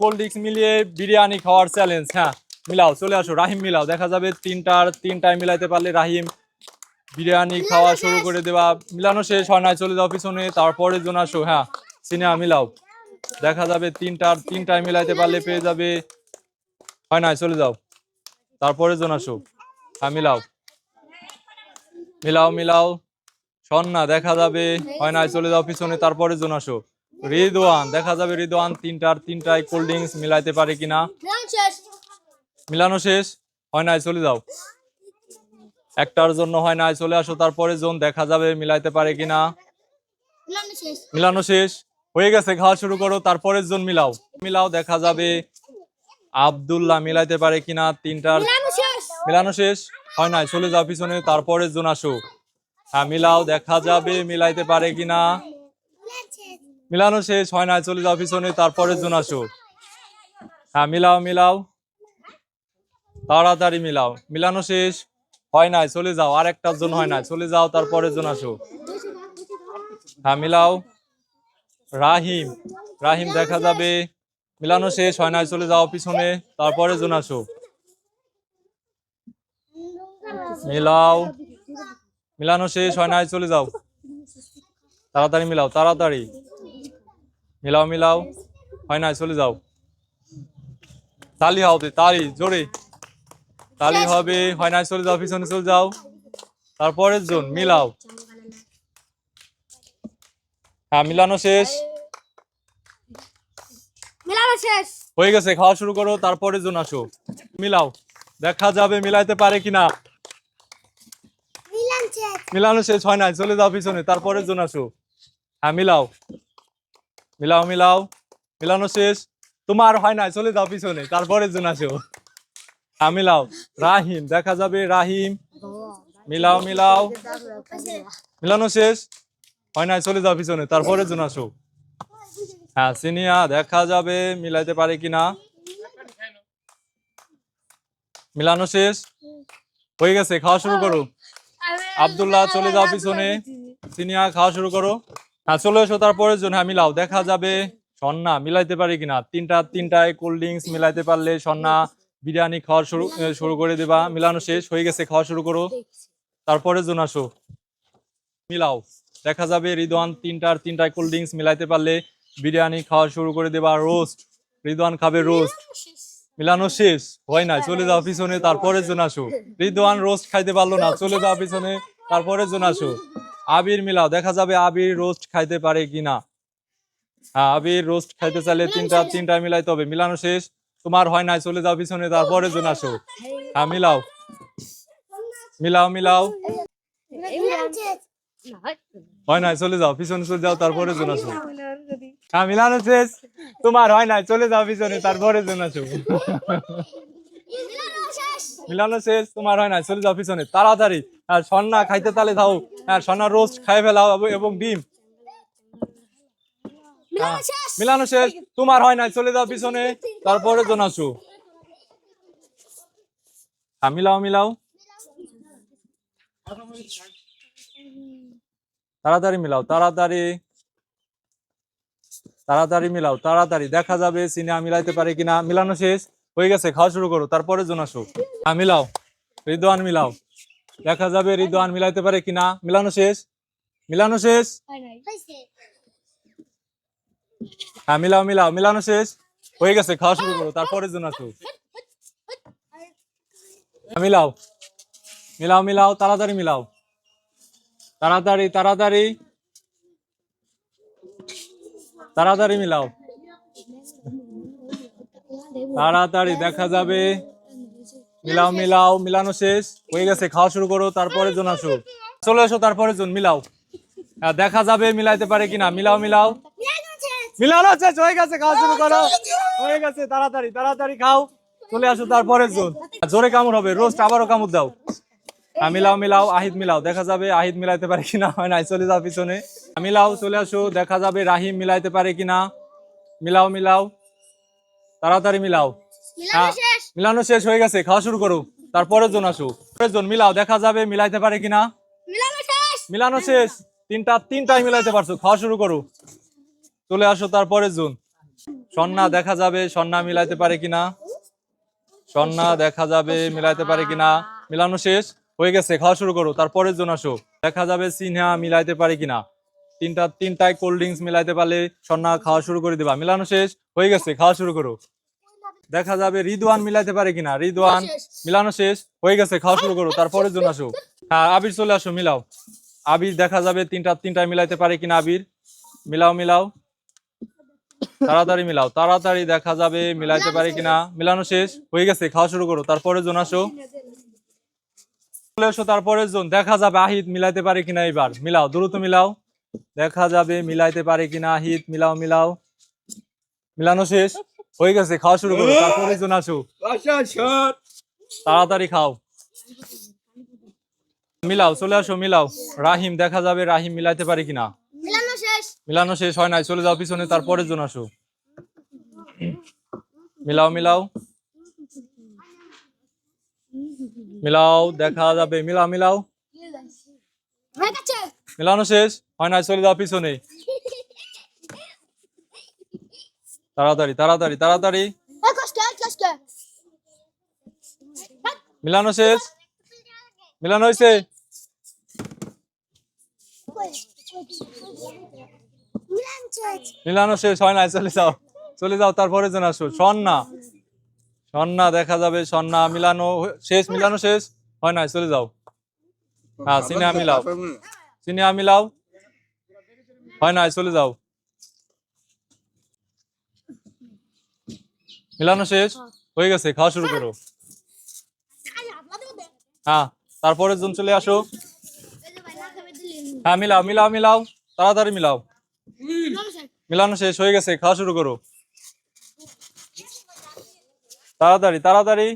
Cold drinks মিলিয়ে বিরিয়ানি খাওয়ার challenge হ্যাঁ। মিলাও চলে আসো। রাহিম মিলাও দেখা যাবে তিনটার তিনটায় মিলাইতে পারলে রাহিম বিরিয়ানি খাওয়া শুরু করে দেবা। মিলানো শেষ হয় নাই চলে যাও পিছনে তারপরে জন আসো হ্যাঁ। সিনেমা মিলাও। দেখা যাবে তিনটার তিনটায় মিলাইতে পারলে পেয়ে যাবে হয় নাই চলে যাও। তারপরে জন আসো। হ্যাঁ মিলাও। মিলাও মিলাও। শোন না দেখা যাবে হয় নাই চলে যাও পিছনে তারপরে জন আসো। রিদওয়ান, দেখা যাবে রিদওয়ান তিনটার তিনটায় কোল্ড ড্রিঙ্কস মিলাইতে পারে কিনা। মিলানো শেষ। হয় নাই, চলে যাও। একটার জন্য হয় নাই, চলে আসো। তারপরে জন দেখা যাবে মিলাইতে পারে কিনা। মিলানো শেষ। হয়ে গেছে, খাওয়া শুরু করো। তারপরের জন মিলাও। মিলাও, দেখা যাবে আব্দুল্লাহ মিলাইতে পারে কিনা তিনটার। মিলানো শেষ। হয় নাই, চলে যাও পিছনে। তারপরের জন আসো। হ্যাঁ মিলাও, দেখা যাবে মিলাইতে পারে কিনা। মিলানো শেষ, হয় নাই চলে যাও পিছনে তারপরে জন আসো। হ্যাঁ মিলাও মিলাও। তাড়াতাড়ি মিলাও। মিলানো শেষ, হয় নাই চলে যাও আর একটার জন্য হয় নাই চলে যাও, তারপরের জন আসো। হ্যাঁ মিলাও। রাহিম রাহিম দেখা যাবে। মিলানো শেষ, হয় নাই চলে যাও পিছনে তারপরে জন আসো। মিলাও। মিলানো শেষ, হয় নাই চলে যাও। তাড়াতাড়ি মিলাও, তাড়াতাড়ি। মিলাও মিলাও। হয় নাই চলে যাও। তালি হবে তালি জোরে। তালি হবে হয় নাই চলে যাও পিছনে চলে যাও। তারপরের জন মিলাও। হ্যাঁ মিলানো শেষ। মেলানো শেষ। হয়ে গেছে খাওয়া শুরু করো তারপরে জন আসো। মিলাও। দেখা যাবে মিলাইতে পারে কিনা। মিলান শেষ। হয় নাই চলে যাও পিছনে তারপরে জন আসো। হ্যাঁ মিলাও। মিলাও মিলাও। মিলানো শেষ। তোমার হয় নাই, চলে যাও পিছনে, তারপরে জন আসো। হ্যাঁ মিলাও। রাহিম, দেখা যাবে রাহিম। মিলাও মিলাও। মিলানো শেষ। হয় নাই, চলে যাও পিছনে, তারপরে জন আসো। হ্যাঁ সিনিয়া, দেখা যাবে, মিলাইতে পারে কিনা? মিলানো শেষ। হয়ে গেছে, খাওয়া শুরু করো। আব্দুল্লাহ, চলে যাও পিছনে। সিনিয়া, খাওয়া শুরু করো। হ্যাঁ চলে এসো তারপরে জন হ্যাঁ মিলাও দেখা যাবে। সন্না মিলাইতে পারি কিনা? তিনটা তিনটায় কোল্ড ড্রিঙ্কস মিলাইতে পারলে সন্না বিরিয়ানি খাওয়া শুরু শুরু করে দেবা। মিলানো শেষ হয়ে গেছে খাওয়া শুরু করো। তারপরে জন আসো। মিলাও দেখা যাবে রিদওয়ান তিনটার তিনটায় কোল্ড ড্রিঙ্কস মিলাইতে পারলে বিরিয়ানি খাওয়া শুরু করে দেবা। রোস্ট রিদওয়ান খাবে রোস্ট মিলানো শেষ। হয় না চলে যাও পিছনে তারপরে জন আসো। রিদওয়ান রোস্ট খাইতে পারল না চলে যাও পিছনে তারপরে জন আসো। আবির মিলাও দেখা যাবে আবির রোস্ট খাইতে পারে কিনা। হ্যাঁ আবির রোস্ট খাইতে চাইলে তিনটা তিনটা মিলাইতে হবে। মিলানো শেষ। তোমার হয় নাই চলে যাও পিছনে তারপরে জন আসো। হ্যাঁ মিলাও। মিলাও মিলাও। হয় নাই চলে যাও। পিছনে চলে যাও তারপরে জন আসো। হ্যাঁ মিলানো শেষ। তোমার হয় নাই চলে যাও পিছনে তারপরে জন আসো। মিলানো শেষ তোমার হয় না চলে যাও পিছনে। তাড়াতাড়ি হ্যাঁ সন্না খাইতে তালে দাও হ্যাঁ সন্না রোস্ট খাই ফেলাও এবং- ডিম। মিলানো শেষ। তোমার হয় না চলে যাও পিছনে তারপরে জন আসো। হ্যাঁ মিলাও মিলাও। তাড়াতাড়ি মিলাও তাড়াতাড়ি। তাড়াতাড়ি মিলাও তাড়াতাড়ি দেখা যাবে সিনেমা মিলাইতে পারে কিনা। মিলানো শেষ। হয়ে গেছে খাওয়া শুরু করো তারপরে জন আসো। হ্যাঁ মিলাও। রিদওয়ান মিলাও। দেখা যাবে রিদওয়ান মিলাইতে পারে কিনা। মিলানো শেষ? মিলানো শেষ? হ্যাঁ মিলাও মিলাও। মিলানো শেষ? হয়ে গেছে খাওয়া শুরু করো তারপরে জন আসো। হ্যাঁ, মিলাও। মিলাও মিলাও তাড়াতাড়ি মিলাও। তাড়াতাড়ি তাড়াতাড়ি। তাড়াতাড়ি মিলাও। তাড়াতাড়ি দেখা যাবে। মিলাও মিলাও মিলানো শেষ। হয়ে গেছে খাওয়া শুরু করো তারপরে জন আসো। চলে এসো তারপরে জন মিলাও। হ্যাঁ, দেখা যাবে মিলাইতে পারে কিনা মিলাও মিলাও। মিলানো শেষ হয়ে গেছে খাওয়া শুরু করো। হয়ে গেছে তাড়াতাড়ি তাড়াতাড়ি খাও। চলে আসো তারপরে জোন। জোরে কামড় হবে রোস্ট আবারও কামড় দাও। হ্যাঁ, মিলাও মিলাও আহিদ মিলাও। দেখা যাবে আহিদ মিলাইতে পারে কিনা হয় নাই চলে যাও পিছনে। হ্যাঁ, মিলাও চলে আসো দেখা যাবে রাহিম মিলাইতে পারে কিনা। মিলাও মিলাও। তাড়াতাড়ি মিলাও। মিলানো হ্যাঁ, শেষ? হয়ে গেছে খাওয়া শুরু করো তারপরের জন আসো। পরের জন মিলাও দেখা যাবে মিলাইতে পারে কিনা। মিলানো শেষ? মিলানো তিনটা তিনটাই মিলাইতে পারছ খাওয়া শুরু করো। চলে আসো তারপরের জুন। সন্না দেখা যাবে সন্না মিলাইতে পারে কিনা। সন্না দেখা যাবে মিলাইতে পারে কিনা। মিলানো শেষ হয়ে গেছে খাওয়া শুরু করো তারপরের জন আসো। দেখা যাবে সিনহা মিলাইতে পারে কিনা। তিনটা তিনটায় কোল্ড ড্রিঙ্কস মিলাইতে পারলে সন্না খাওয়া শুরু করে দিবা। মিলানো শেষ হয়ে গেছে খাওয়া শুরু করো। দেখা যাবে রিদওয়ান মিলাইতে পারে কিনা। রিদওয়ান মিলানো শেষ হয়ে গেছে খাওয়া শুরু করো তারপরের জন আসো। হ্যাঁ আবির চলে আসো মিলাও। আবির দেখা যাবে তিনটা তিনটায় মিলাইতে পারে কিনা আবির। মিলাও মিলাও। তাড়াতাড়ি মিলাও তাড়াতাড়ি দেখা যাবে মিলাইতে পারে কিনা। মিলানো শেষ হয়ে গেছে খাওয়া শুরু করো তারপরে জন আসো। চলে এসো তারপরে জন দেখা যাবে আহিত মিলাইতে পারে কিনা এবার। মিলাও দ্রুত মিলাও। দেখা যাবে মিলাইতে পারে কিনা আহিত মিলাও মিলাও। মিলানো শেষ? হয়ে গেছে খাওয়া শুরু করো তারপরে জন আসো। তাড়াতাড়ি খাও। মিলাও চলে আসো মিলাও। রাহিম দেখা যাবে রাহিম মিলাইতে পারে কিনা। মিলানো শেষ। মিলানো শেষ হয় নাই চলে যাও পিছনে তারপরে জন আসো। মিলাও মিলাও। মিলাও দেখা যাবে মিলাও মিলাও। হয়ে গেছে। মিলানো শেষ? হয় নাই চলে যাও পিছনে তাড়াতাড়ি তাড়াতাড়ি তাড়াতাড়ি। মিলানো শেষ? মিলানো হয়েছে মিলানো শেষ হয় নাই চলে যাও। চলে যাও তারপরে জন আসো। সন্না। সন্না দেখা যাবে সন্না মিলানো শেষ মিলানো শেষ? হয় নাই চলে যাও। হ্যাঁ সিনেমা মিলাও। সিনেমা মিলাও হয় নাই, চলে যাও। মিলানো শেষ? হয়ে গেছে, খাওয়া শুরু করো। হ্যাঁ তারপরে জন চলে আসো। হ্যাঁ মিলাও মিলাও মিলাও। তাড়াতাড়ি মিলাও। মিলানো শেষ, হয়ে গেছে, খাওয়া শুরু করো। তাড়াতাড়ি তাড়াতাড়ি।